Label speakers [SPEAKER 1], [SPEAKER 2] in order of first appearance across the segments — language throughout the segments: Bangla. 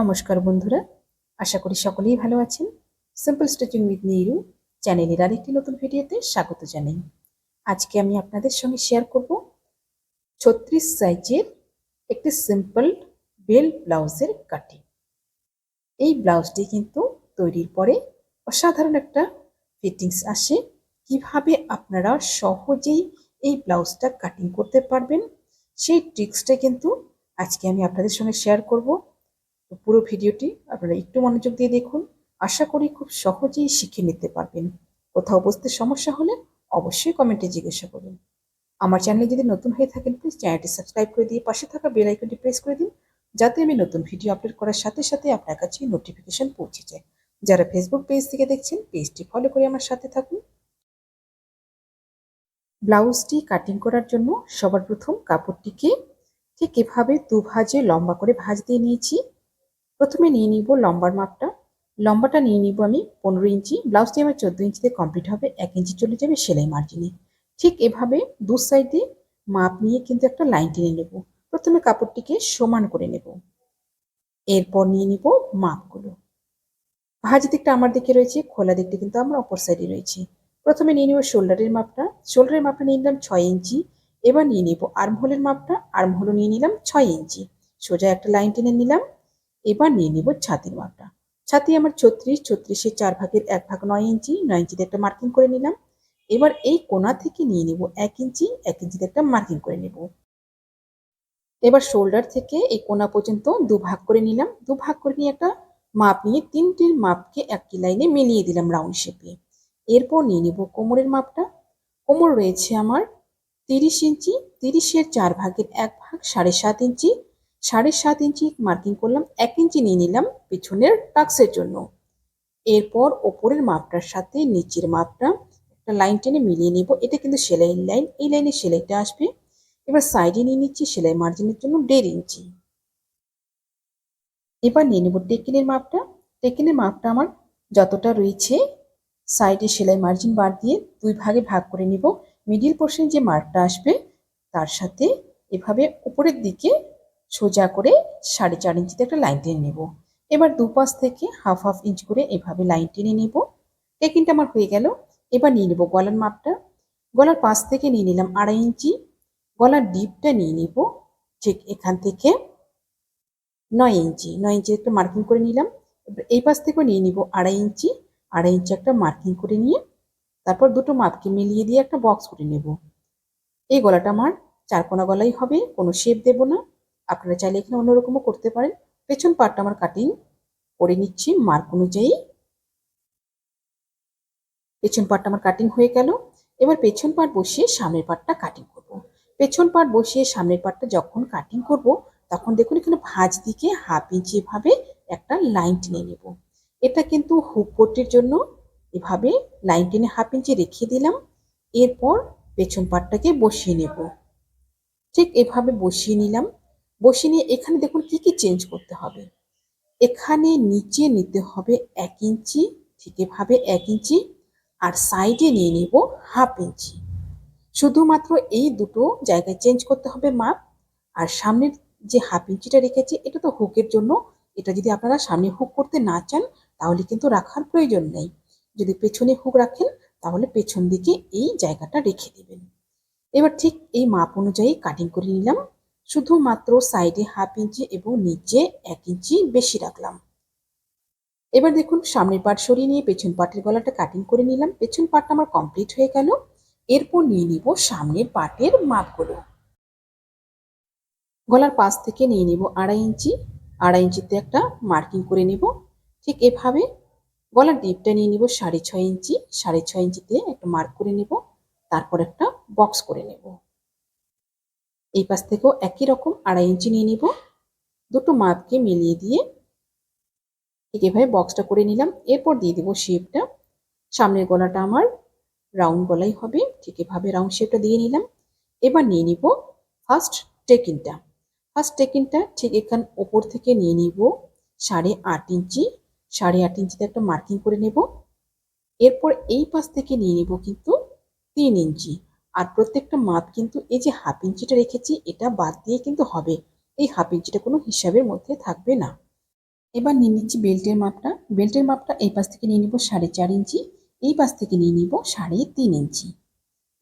[SPEAKER 1] নমস্কার বন্ধুরা, আশা করি সকলেই ভালো আছেন। সিম্পল স্টিচিং উইথ নিরু চ্যানেলের আরেকটি নতুন ভিডিওতে স্বাগত জানাই। আজকে আমি আপনাদের সঙ্গে শেয়ার করব ছত্রিশ সাইজের একটি সিম্পল বেল ব্লাউজের কাটিং এই ব্লাউজটি কিন্তু তৈরির পরে অসাধারণ একটা ফিটিংস আসে। কীভাবে আপনারা সহজেই এই ব্লাউজটা কাটিং করতে পারবেন, সেই ট্রিক্সটা কিন্তু আজকে আমি আপনাদের সঙ্গে শেয়ার করব। তো পুরো ভিডিওটি আপনারা একটু মনোযোগ দিয়ে দেখুন। আশা করি খুব সহজেই শিখে নিতে পারবেন। কোথাও বুঝতে সমস্যা হলে অবশ্যই কমেন্টে জিজ্ঞাসা করুন। আমার চ্যানেলে যদি নতুন হয়ে থাকেন প্লিজ চ্যানেলটি সাবস্ক্রাইব করে দিয়ে পাশে থাকা বেল আইকনটি প্রেস করে দিন, যাতে আমি নতুন ভিডিও আপলোড করার সাথে সাথে আপনার কাছে নোটিফিকেশন পৌঁছে যায়। যারা ফেসবুক পেজ থেকে দেখছেন পেজটি ফলো করে আমার সাথে থাকুন। ব্লাউজটি কাটিং করার জন্য সবার প্রথম কাপড়টিকে ঠিক এভাবে দু ভাজে লম্বা করে ভাজ দিয়ে নিয়েছি। প্রথমে নিয়ে নিব লম্বার মাপটা। লম্বাটা নিয়ে নিব আমি পনেরো ইঞ্চি। ব্লাউজটি আমার চোদ্দ ইঞ্চিতে কমপ্লিট হবে, এক ইঞ্চি চলে যাবে সেলাই মার্জিনে ঠিক এভাবে দু সাইডে মাপ নিয়ে কিন্তু একটা লাইন টেনে নেব। প্রথমে কাপড়টিকে সমান করে নেব। এরপর নিয়ে নিব মাপগুলো। ভাজি দিকটা আমার দিকে রয়েছে, খোলা দিকটা কিন্তু আমার অপর সাইডে রয়েছে। প্রথমে নিয়ে নিব শোল্ডারের মাপটা। শোল্ডারের মাপটা নিয়ে নিলাম ছয় ইঞ্চি। এবার নিয়ে নিব আর্মহোলের মাপটা। আর্মহোলও নিয়ে নিলাম ছয় ইঞ্চি। সোজা একটা লাইন টেনে নিলাম। এবার নিয়ে নিব ছাতির মাপটা ছাতি আমার ছত্রিশ, ছত্রিশের চার ভাগের এক ভাগ নয় ইঞ্চি, নয় ইঞ্চিতে একটা মার্কিং করে নিলাম। এবার এই কোনা থেকে নিয়ে নিব এক ইঞ্চি, এক ইঞ্চিতে একটা মার্কিং করে নেব। এবার শোল্ডার থেকে এই কোনা পর্যন্ত দু ভাগ করে নিলাম। দু ভাগ করে নিয়ে একটা মাপ নিয়ে তিনটির মাপকে একটি লাইনে মিলিয়ে দিলাম রাউন্ড শেপে এরপর নিয়ে নিব কোমরের মাপটা। কোমর রয়েছে আমার তিরিশ ইঞ্চি, তিরিশের চার ভাগের এক ভাগ সাড়ে সাত ইঞ্চি সাড়ে সাত ইঞ্চি মার্কিং করলাম, এক ইঞ্চি নিয়ে নিলাম পিছনের টাক্সের জন্য। এরপর ওপরের মাপটার সাথে নিচের মাপটা একটা লাইন টেনে মিলিয়ে নিব। এটা কিন্তু সেলাইয়ের লাইন এই লাইনে সেলাইটা আসবে। এবার সাইডে নিয়ে নিচ্ছি সেলাই মার্জিনের জন্য দেড় ইঞ্চি। এবার নিয়ে নেব টেকিনের মাপটা। টেকিনের মাপটা আমার যতটা রয়েছে সাইডে সেলাই মার্জিন বার দিয়ে দুই ভাগে ভাগ করে নিব। মিডিল পোর্শন যে মার্কটা আসবে, তার সাথে এভাবে উপরের দিকে সোজা করে সাড়ে চার ইঞ্চিতে একটা লাইন টেনে নেব। এবার দুপাশ থেকে হাফ হাফ ইঞ্চ করে এভাবে লাইন টেনে নেব। টেকিনটা আমার হয়ে গেল। এবার নিয়ে নেব গলার মাপটা। গলার পাশ থেকে নিয়ে নিলাম আড়াই ইঞ্চি। গলার ডিপটা নিয়ে নেব ঠিক এখান থেকে নয় ইঞ্চি। নয় ইঞ্চি একটা মার্কিং করে নিলাম। এই পাশ থেকেও নিয়ে নিব আড়াই ইঞ্চি। আড়াই ইঞ্চি একটা মার্কিং করে নিয়ে তারপর দুটো মাপকে মিলিয়ে দিয়ে একটা বক্স করে নেব। এই গলাটা আমার চারকোনা গলাই হবে, কোনো শেপ দেব না। আপনারা চাইলে এখানে অন্যরকমও করতে পারেন। পেছন পার্টটা আমার কাটিং করে নিচ্ছি মার্ক অনুযায়ী। পেছন পার্টটা আমার কাটিং হয়ে গেল। এবার পেছন পার্ট বসিয়ে সামনের পার্টটা কাটিং করব। পেছন পার্ট বসিয়ে সামনের পার্টটা যখন কাটিং করব, তখন দেখুন এখানে ভাঁজ দিকে হাফ ইঞ্চি এভাবে একটা লাইন টেনে নেব। এটা কিন্তু হুক পট্টির জন্য এভাবে লাইন টেনে হাফ ইঞ্চি রেখে দিলাম। এরপর পেছন পার্টটাকে বসিয়ে নেব। ঠিক এভাবে বসিয়ে নিলাম। বসিয়ে নিয়ে এখানে দেখুন কি কি চেঞ্জ করতে হবে। এখানে নিচে নিতে হবে এক ইঞ্চি, ঠিক এভাবে এক ইঞ্চি, আর সাইডে নিয়ে নেব হাফ ইঞ্চি। শুধুমাত্র এই দুটো জায়গায় চেঞ্জ করতে হবে মাপ, আর সামনের যে হাফ ইঞ্চিটা রেখেছি, এটা তো হুকের জন্য, এটা যদি আপনারা সামনে হুক করতে না চান, তাহলে কিন্তু রাখার প্রয়োজন নেই। যদি পেছনে হুক রাখেন, তাহলে পেছন দিকে এই জায়গাটা রেখে দেবেন। এবার ঠিক এই মাপ অনুযায়ী কাটিং করে নিলাম। শুধুমাত্র সাইডে হাফ ইঞ্চি এবং নিচে এক ইঞ্চি বেশি রাখলাম। এবার দেখুন, সামনের পাট সরিয়ে নিয়ে পেছন পাটের গলাটা কাটিং করে নিলাম। পেছন পাটটা আমার কমপ্লিট হয়ে গেল। এরপর নিয়ে নিব সামনের পাটের মাপগুলো। গলার পাশ থেকে নিয়ে নিব আড়াই ইঞ্চি। আড়াই ইঞ্চিতে একটা মার্কিং করে নিব। ঠিক এভাবে গলার ডিপটা নিয়ে নিব সাড়ে ছয় ইঞ্চি। সাড়ে ছয় ইঞ্চিতে একটা মার্ক করে নেব। তারপর একটা বক্স করে নেব। এই পাশ থেকেও একই রকম আড়াই ইঞ্চি নিয়ে নিব। দুটো মাপকে মিলিয়ে দিয়ে ঠিক এভাবে বক্সটা করে নিলাম। এরপর দিয়ে দেবো শেপটা সামনের গলাটা আমার রাউন্ড গলাই হবে। ঠিক এভাবে রাউন্ড শেপটা দিয়ে নিলাম। এবার নিয়ে নিব ফার্স্ট টেকিনটা ফার্স্ট টেকিনটা ঠিক এখান ওপর থেকে নিয়ে নিব সাড়ে আট ইঞ্চি। সাড়ে আট ইঞ্চিতে একটা মার্কিং করে নেব। এরপর এই পাশ থেকে নিয়ে নিব কিন্তু তিন ইঞ্চি। আর প্রত্যেকটা মাপ কিন্তু এই যে হাফ ইঞ্চিটা রেখেছি, এটা বাদ দিয়ে কিন্তু হবে। এই হাফ ইঞ্চিটা কোনো হিসাবের মধ্যে থাকবে না। এবার নিয়ে নিচ্ছি বেল্টের মাপটা। বেল্টের মাপটা এই পাশ থেকে নিয়ে নিব সাড়ে চার ইঞ্চি, এই পাশ থেকে নিয়ে নিব সাড়ে তিন ইঞ্চি।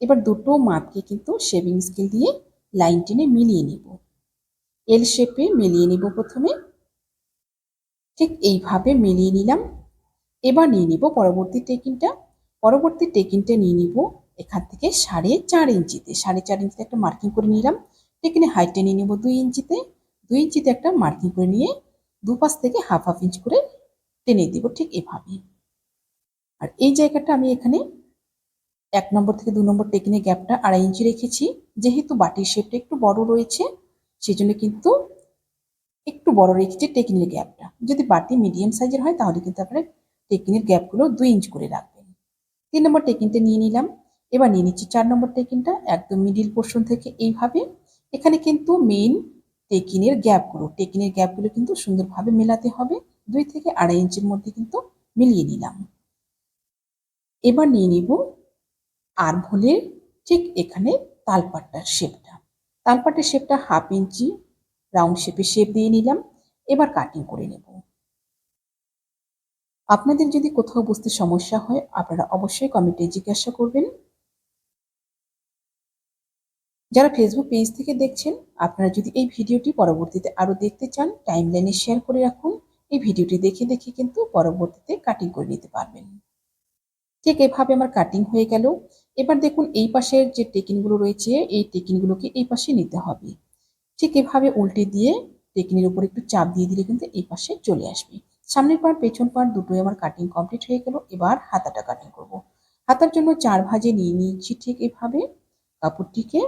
[SPEAKER 1] এবার দুটো মাপকে কিন্তু শেভিং স্কেল দিয়ে লাইন টেনে মিলিয়ে নিব। এল শেপে মিলিয়ে নিব প্রথমে। ঠিক এইভাবে মিলিয়ে নিলাম। এবার নিয়ে নিব পরবর্তী টেকিনটা পরবর্তী টেকিনটা নিয়ে নিব। এখান থেকে সাড়ে চার ইঞ্চিতে, সাড়ে চার ইঞ্চিতে একটা মার্কিং করে নিলাম। টেকিনে হাইটটা নিয়ে নিব দুই ইঞ্চিতে। দুই ইঞ্চিতে একটা মার্কিং করে নিয়ে দুপাশ থেকে হাফ হাফ ইঞ্চ করে টেনে দিব ঠিক এভাবে আর এই জায়গাটা আমি এখানে এক নম্বর থেকে দু নম্বর টেকিনে গ্যাপটা আড়াই ইঞ্চি রেখেছি। যেহেতু বাটির শেপটা একটু বড় রয়েছে সেই জন্য কিন্তু একটু বড় রেখেছি টেকিনের গ্যাপটা যদি বাটি মিডিয়াম সাইজের হয়, তাহলে কিন্তু আপনার টেকিনের গ্যাপগুলো দুই ইঞ্চ করে রাখবেন। তিন নম্বর টেকিনটা নিয়ে নিলাম। এবার নিয়ে নিচ্ছি চার নম্বর টেকিনটা একদম মিডিল পোর্শন থেকে এইভাবে। এখানে কিন্তু মেইন টেকিনের গ্যাপগুলো টেকিনের গ্যাপগুলো কিন্তু সুন্দরভাবে মেলাতে হবে। দুই থেকে আড়াই ইঞ্চির মধ্যে কিন্তু মিলিয়ে নিলাম। এবার নিয়ে নিব আর ভোলের ঠিক এখানে তালপাট্টার শেপটা তালপাটের শেপটা হাফ ইঞ্চি রাউন্ড শেপে শেপ দিয়ে নিলাম। এবার কাটিং করে নেব। আপনাদের যদি কোথাও বুঝতে সমস্যা হয়, আপনারা অবশ্যই কমেন্টে জিজ্ঞাসা করবেন। যারা ফেসবুক পেজ থেকে দেখছেন, আপনারা যদি এই ভিডিওটি পরবর্তীতে আরও দেখতে চান টাইম লাইনে শেয়ার করে রাখুন। এই ভিডিওটি দেখে দেখে কিন্তু পরবর্তীতে কাটিং করে নিতে পারবেন। ঠিক এভাবে আমার কাটিং হয়ে গেল। এবার দেখুন এই পাশের যে টেকিনগুলো রয়েছে, এই টেকিনগুলোকে এই পাশে নিতে হবে। ঠিক এভাবে উল্টে দিয়ে টেকিনের উপর একটু চাপ দিয়ে দিলে কিন্তু এই পাশে চলে আসবে। সামনের পার পেছন পার দুটোই আমার কাটিং কমপ্লিট হয়ে গেল। এবার হাতাটা কাটিং করব। হাতার জন্য চার ভাজে নিয়ে নিয়েছি ঠিক এভাবে। কাপড়টিকে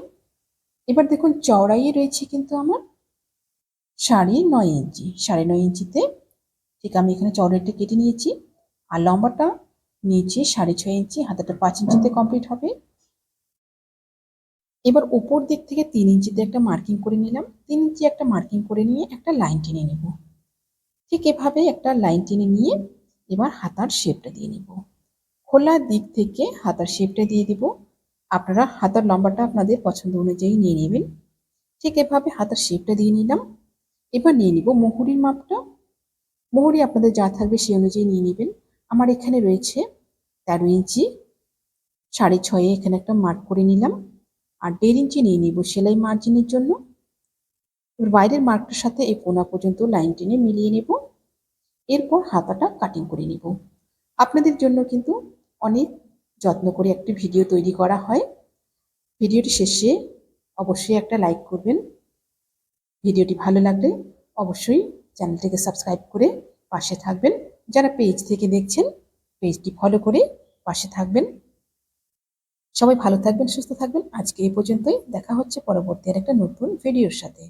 [SPEAKER 1] এবার দেখুন চওড়াইয়ে রয়েছে কিন্তু আমার সাড়ে নয় ইঞ্চি। সাড়ে নয় ইঞ্চিতে ঠিক আমি এখানে চওড়াইটা কেটে নিয়েছি আর লম্বাটা নিচে সাড়ে ছয় ইঞ্চি, হাতাটা পাঁচ ইঞ্চিতে কমপ্লিট হবে। এবার উপর দিক থেকে তিন ইঞ্চিতে একটা মার্কিং করে নিলাম। তিন ইঞ্চি একটা মার্কিং করে নিয়ে একটা লাইন টেনে নেব। ঠিক এভাবে একটা লাইন টেনে নিয়ে এবার হাতার শেপটা দিয়ে নিব। খোলা দিক থেকে হাতার শেপটা দিয়ে দিব। আপনারা হাতার লম্বাটা আপনাদের পছন্দ অনুযায়ী নিয়ে নেবেন। ঠিক এভাবে হাতার শেপটা দিয়ে নিলাম। এবার নিয়ে নিব মোহরির মাপটা। মোহরি আপনাদের যা থাকবে সেই অনুযায়ী নিয়ে নেবেন। আমার এখানে রয়েছে তেরো ইঞ্চি, সাড়ে ছয়ে এখানে একটা মার্ক করে নিলাম। আর দেড় ইঞ্চি নিয়ে নিব সেলাই মার্জিনের জন্য। এবার বাইরের মার্কটার সাথে এই পোনা পর্যন্ত লাইন টেনে মিলিয়ে নেব। এরপর হাতাটা কাটিং করে নেব। আপনাদের জন্য কিন্তু অনেক যত্ন করে একটি ভিডিও তৈরি করা হয়। ভিডিওটি শেষে অবশ্যই একটা লাইক করবেন। ভিডিওটি ভালো লাগলে অবশ্যই চ্যানেলটিকে সাবস্ক্রাইব করে পাশে থাকবেন। যারা পেজ থেকে দেখছেন পেজটি ফলো করে পাশে থাকবেন। সবাই ভালো থাকবেন, সুস্থ থাকবেন। আজকে এই পর্যন্তই। দেখা হচ্ছে পরবর্তী আর একটা নতুন ভিডিওর সাথে।